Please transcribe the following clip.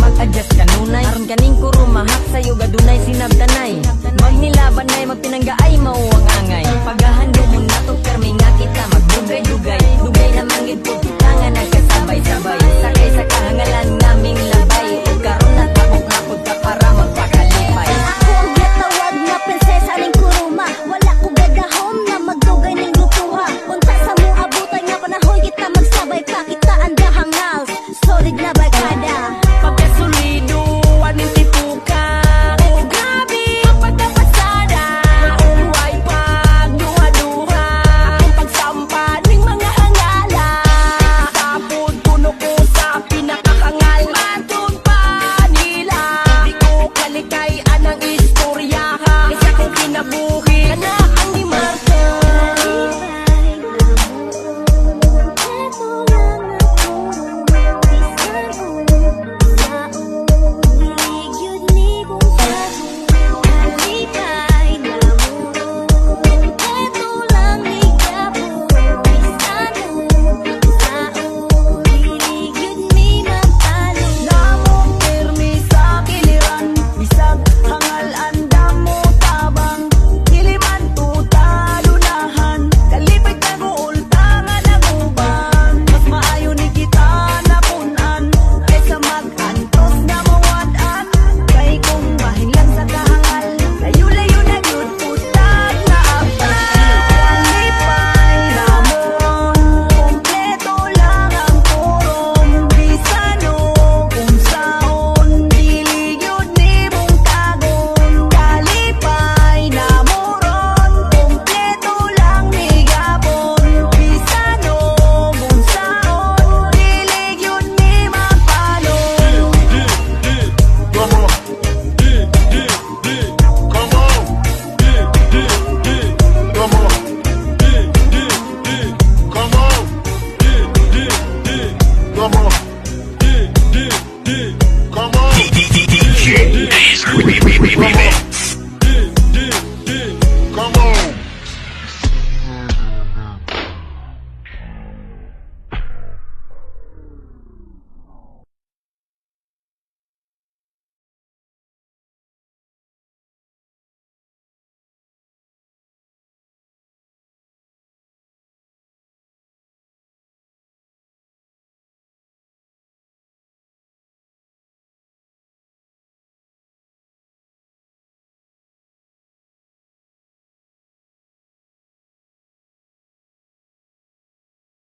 mag-adjust kanunay Aron kaning ko sa'yo gadunay sinabtanay